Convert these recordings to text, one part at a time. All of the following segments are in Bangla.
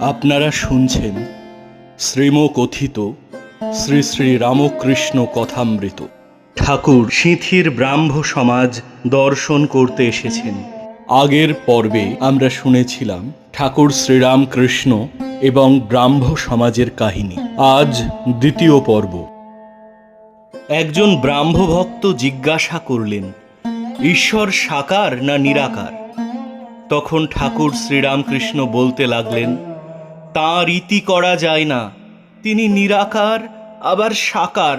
আপনারা শুনছেন শ্রীম কথিত শ্রী শ্রী রামকৃষ্ণ কথামৃত। ঠাকুর সিঁথির ব্রাহ্ম সমাজ দর্শন করতে এসেছেন। আগের পর্বে আমরা শুনেছিলাম ঠাকুর শ্রীরামকৃষ্ণ এবং ব্রাহ্ম সমাজের কাহিনী। আজ দ্বিতীয় পর্ব। একজন ব্রাহ্ম ভক্ত জিজ্ঞাসা করলেন, ঈশ্বর সাকার না নিরাকার? তখন ঠাকুর শ্রীরামকৃষ্ণ বলতে লাগলেন তাঁর ইতি করা যায় না। তিনি নিরাকার, আবার সাকার।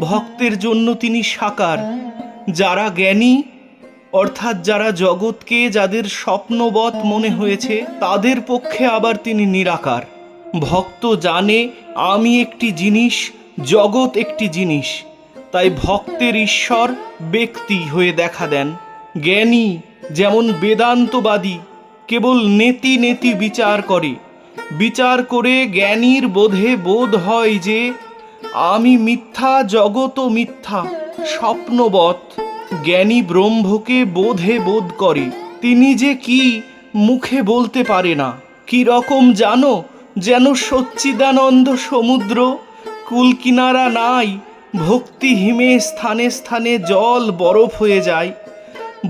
ভক্তের জন্য তিনি সাকার। যারা জ্ঞানী, অর্থাৎ যারা জগৎকে যাদের স্বপ্নবৎ মনে হয়েছে, তাদের পক্ষে আবার তিনি নিরাকার। ভক্ত জানে, আমি একটি জিনিস, জগৎ একটি জিনিস। তাই ভক্তের ঈশ্বর ব্যক্তি হয়ে দেখা দেন। জ্ঞানী যেমন বেদান্তবাদী, কেবল নেতি নেতি বিচার করে। বিচার করে জ্ঞানীর বোধে বোধ হয় যে, আমি মিথ্যা জগত মিথ্যা, স্বপ্নবৎ, জ্ঞানী ব্রহ্মকে বোধে বোধ করে। তিনি যে কি মুখে বলতে পারে না। কি রকম জানো যেন সচ্চিদানন্দ সমুদ্র, কুলকিনারা নাই ভক্তি হিমে স্থানে স্থানে জল বরফ হয়ে যায়,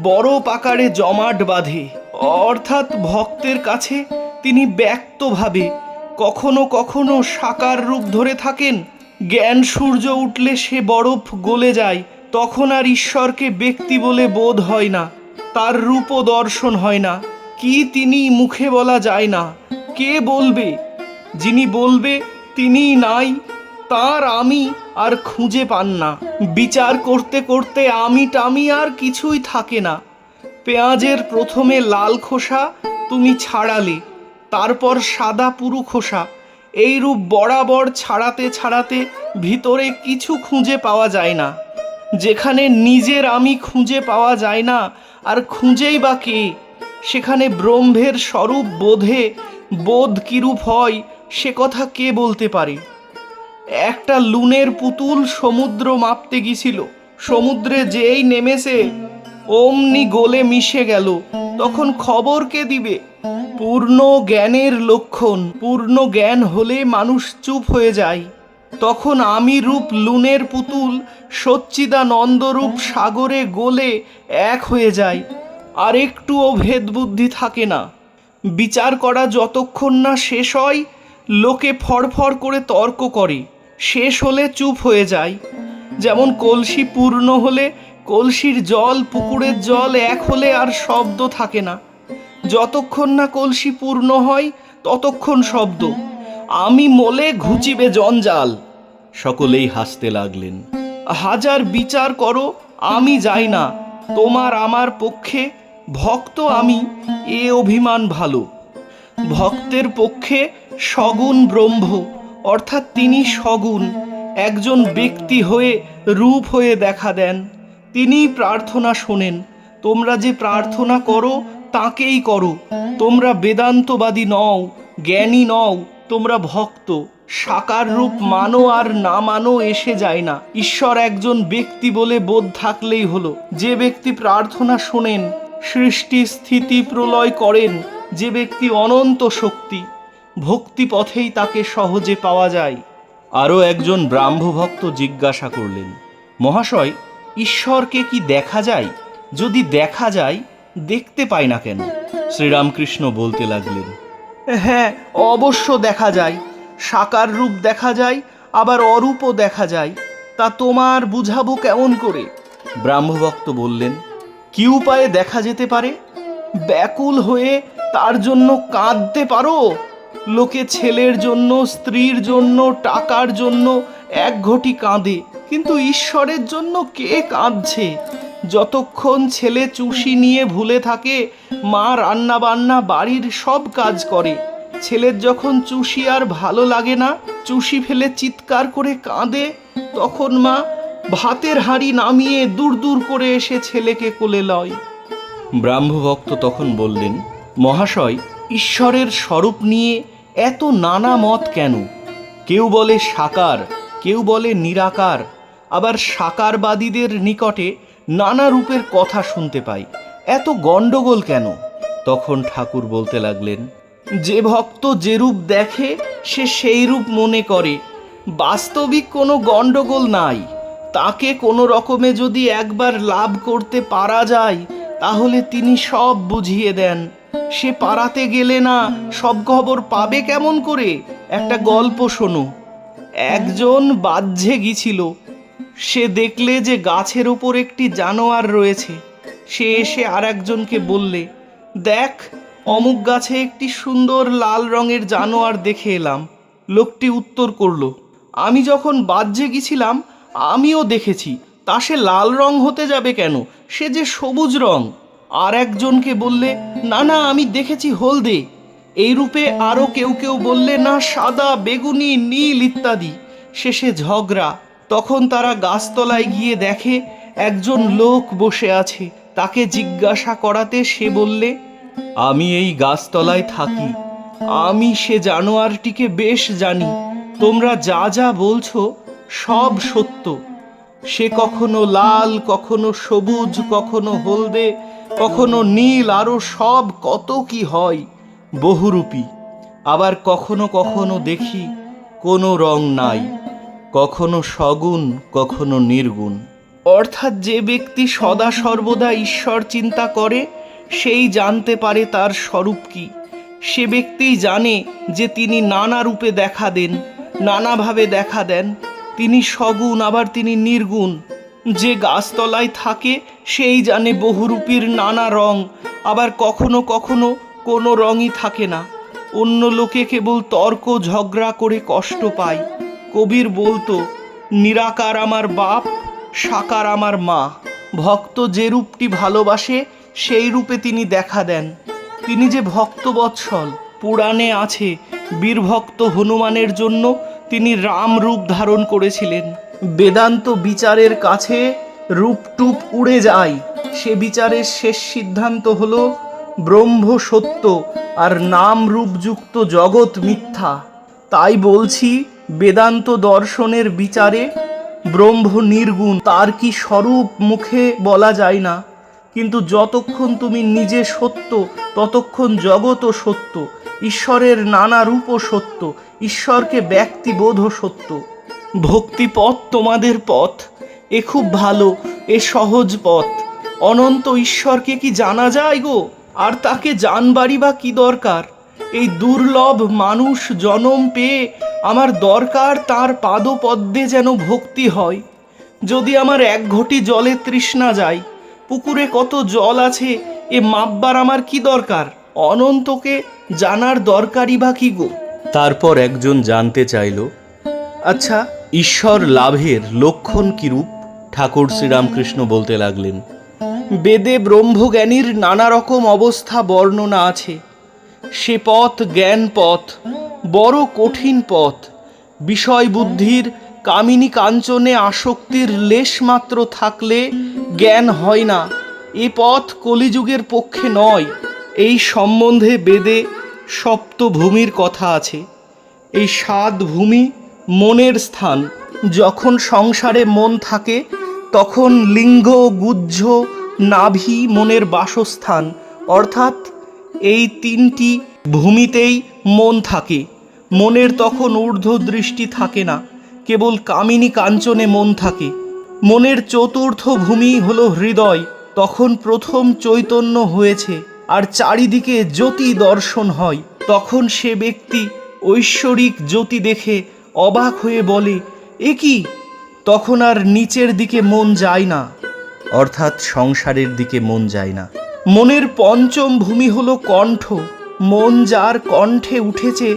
বরফ আকারে জমাট বাঁধে। অর্থাৎ ভক্তের কাছে তিনি ব্যক্তভাবে কখনো কখনো সাকার রূপ ধরে থাকেন। জ্ঞান সূর্য উঠলে সে বরফ গলে যায়, তখন আর ঈশ্বরকে ব্যক্তি বলে বোধ হয় না, তার রূপও দর্শন হয় না। কি তিনি মুখে বলা যায় না, কে বলবে? যিনি বলবে তিনি নাই, তার আমি আর খুঁজে পান না। বিচার করতে করতে আমি টামি আর কিছুই থাকে না। পেঁয়াজের প্রথমে লাল খোসা তুমি ছাড়ালে তারপর সাদা পুরু খোসা। এই রূপ বরাবর ছাড়াতে ছাড়াতে ভিতরে কিছু খুঁজে পাওয়া যায় না। যেখানে নিজের আমি খুঁজে পাওয়া যায় না, আর খুঁজেই বা কে? সেখানে ব্রহ্মের স্বরূপ বোধে বোধ কিরূপ হয়, সে কথা কে বলতে পারে? একটা লুনের পুতুল সমুদ্র মাপতে গিয়েছিল। সমুদ্রে যেই নেমেছে অমনি গোলে মিশে গেল। তখন খবর কে দিবে? পূর্ণ জ্ঞানের লক্ষণ, পূর্ণ জ্ঞান হলে মানুষ চুপ হয়ে যায়। তখন আমি রূপ লুনের পুতুল সচ্চিদানন্দরূপ সাগরে গোলে এক হয়ে যায়। আর একটুও ভেদ বুদ্ধি থাকে না। বিচার করা যতক্ষণ না শেষ হয়, লোকে ফড়ফড় করে তর্ক করে। শেষ হলে চুপ হয়ে যায়। যেমন কলসি পূর্ণ হলে কলসির জল, পুকুরের জল এক হলে আর শব্দ থাকে না। যতক্ষণ না কলসি পূর্ণ হয়, ততক্ষণ শব্দ। আমি মোলে ঘুচিবে জঞ্জাল। সকলেই হাসতে লাগলেন। হাজার বিচার করো, আমি যাই না। তোমার আমার পক্ষে ভক্ত আমি, এ অভিমান ভালো। ভক্তের পক্ষে সগুণ ব্রহ্ম, অর্থাৎ তিনি সগুণ। একজন ব্যক্তি হয়ে রূপ হয়ে দেখা দেন। তিনি প্রার্থনা শোনেন, তোমরা যে প্রার্থনা করো, তাকেই করো। তোমরা বেদান্তবাদী নও, জ্ঞানী নও, তোমরা ভক্ত। সাকার রূপ মানো আর না মানো এসে যায় না। ঈশ্বর একজন ব্যক্তি বলে বোধ থাকলেই হলো। যে ব্যক্তি প্রার্থনা শোনেন, সৃষ্টি স্থিতি প্রলয় করেন, যে ব্যক্তি অনন্ত শক্তি ভক্তি পথেই তাকে সহজে পাওয়া যায়। আরও একজন ব্রাহ্মভক্ত জিজ্ঞাসা করলেন, মহাশয় ঈশ্বরকে কি দেখা যায়? যদি দেখা যায়, দেখতে পাই না কেন? শ্রীরামকৃষ্ণ বলতে লাগলেন হ্যাঁ অবশ্য দেখা যায়। সাকার রূপ দেখা যায়, আবার অরূপও দেখা যায়। তা তোমার বুঝাবো কেমন করে? ব্রাহ্মভক্ত বললেন, কি উপায়ে দেখা যেতে পারে? ব্যাকুল হয়ে তার জন্য কাঁদতে পারো? লোকে ছেলের জন্য, স্ত্রীর জন্য, টাকার জন্য এক ঘটি কাঁদে, কিন্তু ঈশ্বরের জন্য কে কাঁদছে? যতক্ষণ ছেলে চুষি নিয়ে ভুলে থাকে, মা রান্না বান্না বাড়ির সব কাজ করে। ছেলের যখন চুষি আর ভালো লাগে না, চুষি ফেলে চিৎকার করে কাঁদে, তখন মা ভাতের হাঁড়ি নামিয়ে দূর দূর করে এসে ছেলেকে কোলে লয়। ব্রাহ্মভক্ত তখন বললেন, মহাশয়, ঈশ্বরের স্বরূপ নিয়ে এত নানা মত কেন? কেউ বলে সাকার কেউ বলে নিরাকার, আবার সাকারবাদীদের নিকটে নানা রূপের কথা শুনতে পাই। এত গণ্ডগোল কেন? তখন ঠাকুর বলতে লাগলেন, যে ভক্ত যে রূপ দেখে, সে সেই রূপ মনে করে। বাস্তবিক কোনো গণ্ডগোল নাই। তাকে কোনো রকমে যদি একবার লাভ করতে পারা যায়, তাহলে তিনি সব বুঝিয়ে দেন। সে পারাতে গেলে না, সব খবর পাবে কেমন করে? একটা গল্প শোনো। একজন বাহ্যে গিয়েছিল সে দেখলে যে গাছের ওপর একটি জানোয়ার রয়েছে। সে এসে আর একজনকে বললে, দেখ, অমুক গাছে একটি সুন্দর লাল রঙের জানোয়ার দেখে এলাম। লোকটি উত্তর করল, আমি যখন বাহ্যে গেছিলাম আমিও দেখেছি। তা সে লাল রং হতে যাবে কেন? সে যে সবুজ রং আর একজনকে বললে, না না, আমি দেখেছি হলদে। এই রূপে আরও কেউ কেউ বললে, না, সাদা, বেগুনি, নীল ইত্যাদি। শেষে ঝগড়া। তখন তারা গাছতলায় গিয়ে দেখে, একজন লোক বসে আছে। তাকে জিজ্ঞাসা করাতে সে বললে, আমি এই গাছতলায় থাকি। আমি সে জানোয়ারটিকে বেশ জানি। তোমরা যা যা বলছো সব সত্য। সে কখনো লাল, কখনো সবুজ, কখনো হলদে, কখনো নীল আরও সব কত কি হয়। বহুরূপী। আবার কখনো কখনো দেখি কোনো রং নাই, কখনো সগুণ, কখনো নির্গুণ। অর্থাৎ যে ব্যক্তি সদা সর্বদা ঈশ্বর চিন্তা করে, সেই জানতে পারে তার স্বরূপ কি। সে ব্যক্তিই জানে যে তিনি নানা রূপে দেখা দেন, নানাভাবে দেখা দেন। তিনি সগুণ, আবার তিনি নির্গুণ। যে গাছতলায় থাকে, সেই জানে বহুরূপীর নানা রং। আবার কখনো কখনো কোনো রঙই থাকে না। অন্য লোকে কেবল তর্ক, ঝগড়া করে কষ্ট পায়। কবির বলতো, নিরাকার আমার বাপ, সাকার আমার মা। ভক্ত যে রূপটি ভালোবাসে, সেই রূপে তিনি দেখা দেন। তিনি যে ভক্তবৎসল, পুরাণে আছে, বীরভক্ত হনুমানের জন্য তিনি রাম রূপ ধারণ করেছিলেন। বেদান্ত বিচারের কাছে রূপটুপ উড়ে যায়। সে বিচারের শেষ সিদ্ধান্ত হলো ব্রহ্ম সত্য আর নাম রূপযুক্ত জগৎ মিথ্যা। তাই বলছি, বেদান্ত দর্শনের বিচারে ব্রহ্ম নির্গুণ, তার কি স্বরূপ মুখে বলা যায় না। কিন্তু যতক্ষণ তুমি নিজে সত্য, ততক্ষণ জগৎও সত্য, ঈশ্বরের নানা রূপও সত্য, ঈশ্বরকে ব্যক্তিবোধও সত্য। ভক্তিপথ তোমাদের পথ, এ খুব ভালো, এ সহজ পথ। অনন্ত ঈশ্বরকে কি জানা যায় গো? আর তাকে জানবারই বা কি দরকার? এই দুর্লভ মানুষ জনম পেয়ে আমার দরকার তার পাদপদ্মে যেন ভক্তি হয়। যদি আমার এক ঘটি জলে তৃষ্ণা যায় পুকুরে কত জল আছে এ মাপবার আমার কি দরকার? অনন্তকে জানার দরকারই বা কি গো? তারপর একজন জানতে চাইল আচ্ছা। ঈশ্বর লাভের লক্ষণ কিরূপ? ঠাকুর শ্রীরামকৃষ্ণ বলতে লাগলেন বেদে ব্রহ্মজ্ঞানীর নানা রকম অবস্থা বর্ণনা আছে। সে পথ জ্ঞান পথ, বড় কঠিন পথ। বিষয় বুদ্ধির কামিনী কাঞ্চনে আসক্তির লেশমাত্র থাকলে জ্ঞান হয় না। এ পথ কলিযুগের পক্ষে নয়। এই সম্বন্ধে বেদে সপ্তভূমির কথা আছে। এই সাত ভূমি মনের স্থান। যখন সংসারে মন থাকে, তখন লিঙ্গ গুজ্জ নাভি মনের বাসস্থান, অর্থাৎ এই তিনটি ভূমিতেই মন থাকে। মনের তখন ঊর্ধ্ব দৃষ্টি থাকে না, কেবল কামিনী কাঞ্চনে মন থাকে। মনের চতুর্থ ভূমি হল হৃদয়, তখন প্রথম চৈতন্য হয়েছে, আর চারিদিকে জ্যোতি দর্শন হয়। তখন সে ব্যক্তি ঐশ্বরিক জ্যোতি দেখে অবাক হয়ে বলে, এ কি? তখন আর নিচের দিকে মন যায় না। অর্থাৎ সংসারের দিকে মন যায় না। মনের পঞ্চম ভূমি হলো কণ্ঠ। মন যার কণ্ঠে উঠেছে,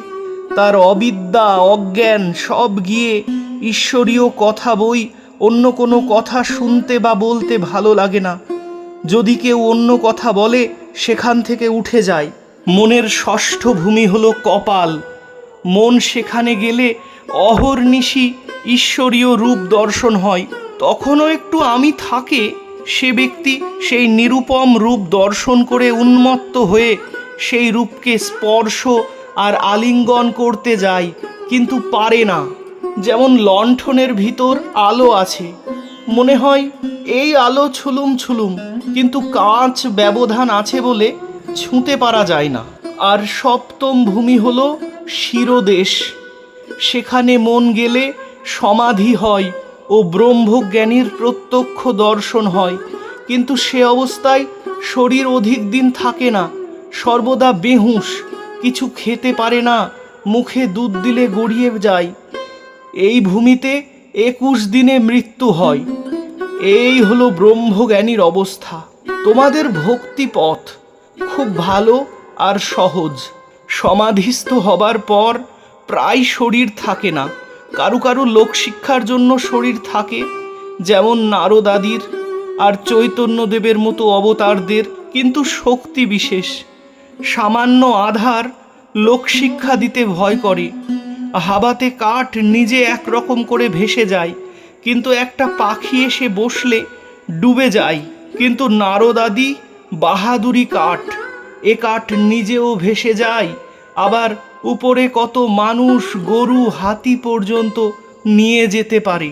তার অবিদ্যা, অজ্ঞান সব গিয়ে ঈশ্বরীয় কথা বই, অন্য কোনো কথা শুনতে বা বলতে ভালো লাগে না। যদি কেউ অন্য কথা বলে, সেখান থেকে উঠে যায়। মনের ষষ্ঠ ভূমি হলো কপাল। মন সেখানে গেলে অহর্নিশি ঈশ্বরীয় রূপ দর্শন হয়। তখনও একটু আমি থাকে সে ব্যক্তি সেই নিরুপম রূপ দর্শন করে উন্মত্ত হয়ে সেই রূপকে স্পর্শ আর আলিঙ্গন করতে যায়, কিন্তু পারে না। যেমন লণ্ঠনের ভিতর আলো আছে। মনে হয়, এই আলো ছুলুম ছুলুম, কিন্তু কাঁচ ব্যবধান আছে বলে ছুঁতে পারা যায় না। আর সপ্তম ভূমি হলো শিরদেশ। সেখানে মন গেলে সমাধি হয় ও ব্রহ্মজ্ঞানীর প্রত্যক্ষ দর্শন হয়, কিন্তু সে অবস্থায় শরীর অধিক দিন থাকে না, সর্বদা বেহুঁশ, কিছু খেতে পারে না, মুখে দুধ দিলে গড়িয়ে যায়। এই ভূমিতে একুশ দিনে মৃত্যু হয়। এই হলো ব্রহ্মজ্ঞানীর অবস্থা। তোমাদের ভক্তি পথ খুব ভালো আর সহজ। সমাধিস্থ হবার পর প্রায় শরীর থাকে না। কারু কারু লোকশিক্ষার জন্য শরীর থাকে, যেমন নারদাদির আর চৈতন্যদেবের মতো অবতারদের, কিন্তু শক্তি বিশেষ। সামান্য আধার লোকশিক্ষা দিতে ভয় করে। হাবাতে কাঠ নিজে একরকম করে ভেসে যায়, কিন্তু একটা পাখি এসে বসলে ডুবে যায়। কিন্তু নারদাদি বাহাদুরি কাঠ, এ কাঠ নিজেও ভেসে যায়, আবার উপরে কত মানুষ গরু হাতি পর্যন্ত নিয়ে যেতে পারে।